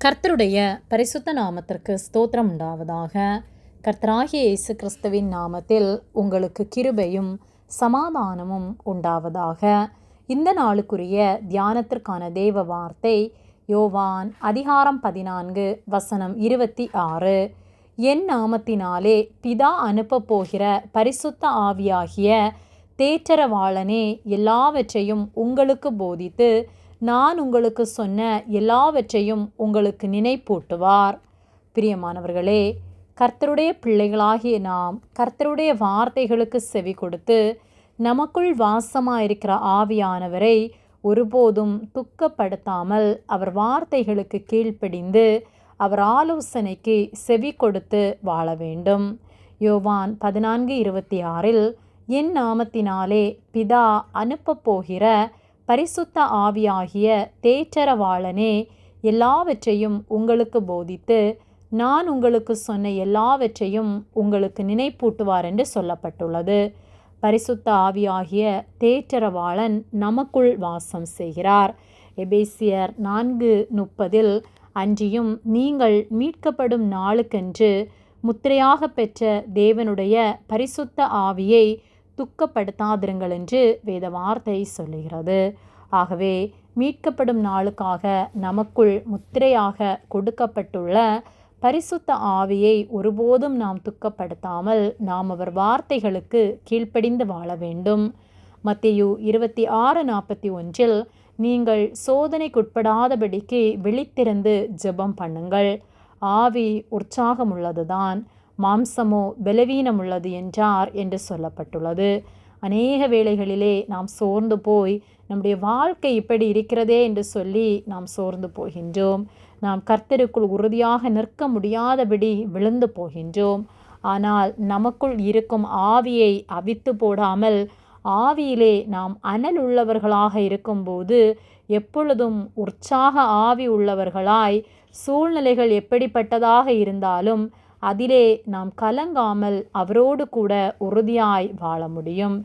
கர்த்தருடைய பரிசுத்த நாமத்திற்கு ஸ்தோத்திரம் உண்டாவதாக. கர்த்தராகிய இயேசு கிறிஸ்துவின் நாமத்தில் உங்களுக்கு கிருபையும் சமாதானமும் உண்டாவதாக. இந்த நாளுக்குரிய தியானத்திற்கான தேவ வார்த்தை யோவான் அதிகாரம் பதினான்கு வசனம் இருபத்தி ஆறு. என் நாமத்தினாலே பிதா அனுப்பப் போகிற பரிசுத்த ஆவியாகிய தேற்றரவாளனே எல்லாவற்றையும் உங்களுக்கு போதித்து நான் உங்களுக்கு சொன்ன எல்லாவற்றையும் உங்களுக்கு நினைப்பூட்டுவார். பிரியமானவர்களே கர்த்தருடைய பிள்ளைகளாகிய நாம் கர்த்தருடைய வார்த்தைகளுக்கு செவி கொடுத்து நமக்குள் வாசமாயிருக்கிற ஆவியானவரை ஒருபோதும் துக்கப்படுத்தாமல் அவர் வார்த்தைகளுக்கு கீழ்ப்படிந்து அவர் ஆலோசனைக்கு செவி கொடுத்து வாழ வேண்டும். யோவான் பதினான்கு இருபத்தி ஆறில் என் நாமத்தினாலே பிதா அனுப்பப் போகிற பரிசுத்த ஆவியாகிய தேற்றரவாளனே எல்லாவற்றையும் உங்களுக்கு போதித்து நான் உங்களுக்கு சொன்ன எல்லாவற்றையும் உங்களுக்கு நினைப்பூட்டுவார் என்று சொல்லப்பட்டுள்ளது. பரிசுத்த ஆவியாகிய தேற்றரவாளன் நமக்குள் வாசம் செய்கிறார். எபேசியர் நான்கு முப்பதில் அன்றியும் நீங்கள் மீட்கப்படும் நாளுக்கென்று முத்திரையாக பெற்ற தேவனுடைய பரிசுத்த ஆவியை துக்கப்படுத்தாதிருங்கள் என்று வேத வார்த்தை சொல்லுகிறது. ஆகவே மீட்கப்படும் நாளுக்காக நமக்குள் முத்திரையாக கொடுக்கப்பட்டுள்ள பரிசுத்த ஆவியை ஒருபோதும் நாம் துக்கப்படுத்தாமல் நாம் அவர் வார்த்தைகளுக்கு கீழ்ப்படிந்து வாழ வேண்டும். மத்தியு இருபத்தி ஆறு நாற்பத்தி ஒன்றில் நீங்கள் சோதனைக்குட்படாதபடிக்கு விழித்திருந்து ஜெபம் பண்ணுங்கள். ஆவி உற்சாகமுள்ளதுதான். மாம்சமோ பலவீனமுள்ளது என்றார் என்று சொல்லப்பட்டுள்ளது. அநேக வேளைகளிலே நாம் சோர்ந்து போய் நம்முடைய வாழ்க்கை இப்படி இருக்கிறதே என்று சொல்லி நாம் சோர்ந்து போகின்றோம். நாம் கர்த்தருக்குள் உறுதியாக நிற்க முடியாதபடி விழுந்து போகின்றோம். ஆனால் நமக்குள் இருக்கும் ஆவியை அவித்து போடாமல் ஆவியிலே நாம் அனல் உள்ளவர்களாக இருக்கும்போது எப்பொழுதும் உற்சாக ஆவி உள்ளவர்களாய் சூழ்நிலைகள் எப்படிப்பட்டதாக இருந்தாலும் அதிலே நாம் கலங்காமல் அவரோடு கூட உறுதியாய் வாழ முடியும்.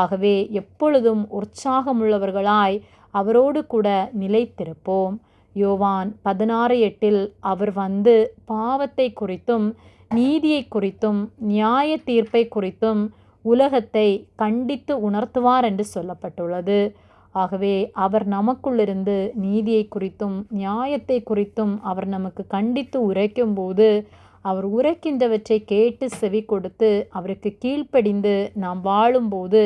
ஆகவே எப்பொழுதும் உற்சாகமுள்ளவர்களாய் அவரோடு கூட நிலைத்திருப்போம். யோவான் பதினாறு எட்டில் அவர் வந்து பாவத்தை குறித்தும் நீதியை குறித்தும் நியாய தீர்ப்பை குறித்தும் உலகத்தை கண்டித்து உணர்த்துவார் என்று சொல்லப்பட்டுள்ளது. ஆகவே அவர் நமக்குள்ளிருந்து நீதியை குறித்தும் நியாயத்தை குறித்தும் அவர் நமக்கு கண்டித்து உரைக்கும்போது அவர் உரைக்கின்றவற்றை கேட்டு செவி கொடுத்து அவருக்கு கீழ்ப்படிந்து நாம் வாழும்போது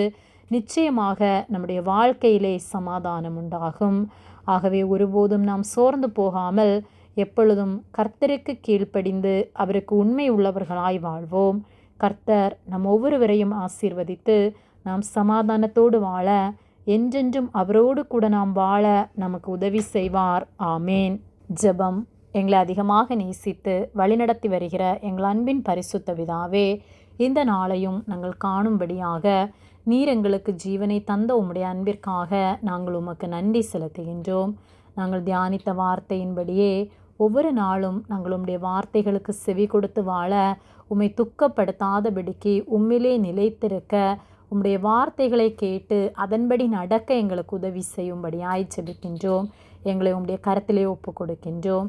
நிச்சயமாக நம்முடைய வாழ்க்கையிலே சமாதானம் உண்டாகும். ஆகவே ஒருபோதும் நாம் சோர்ந்து போகாமல் எப்பொழுதும் கர்த்தருக்கு கீழ்ப்படிந்து அவருக்கு உண்மை உள்ளவர்களாய் வாழ்வோம். கர்த்தர் நம் ஒவ்வொருவரையும் ஆசீர்வதித்து நாம் சமாதானத்தோடு வாழ என்றென்றும் அவரோடு கூட நாம் வாழ நமக்கு உதவி செய்வார். ஆமேன். ஜெபம். எங்களை அதிகமாக நேசித்து வழிநடத்தி வருகிற எங்கள் அன்பின் பரிசுத்த விதாவே இந்த நாளையும் நாங்கள் காணும்படியாக நீர் எங்களுக்கு ஜீவனை தந்த உம்முடைய அன்பிற்காக நாங்கள் உமக்கு நன்றி செலுத்துகின்றோம். நாங்கள் தியானித்த வார்த்தையின்படியே ஒவ்வொரு நாளும் நாங்கள் உம்முடைய வார்த்தைகளுக்கு செவி கொடுத்து வாழ உம்மை துக்கப்படுத்தாதபடிக்கு உம்மிலே நிலைத்திருக்க உம்முடைய வார்த்தைகளை கேட்டு அதன்படி நடக்க எங்களுக்கு உதவி செய்யும்படியாய் ஜெபிக்கின்றோம் எங்களை உம்முடைய கரத்திலே ஒப்பு கொடுக்கின்றோம்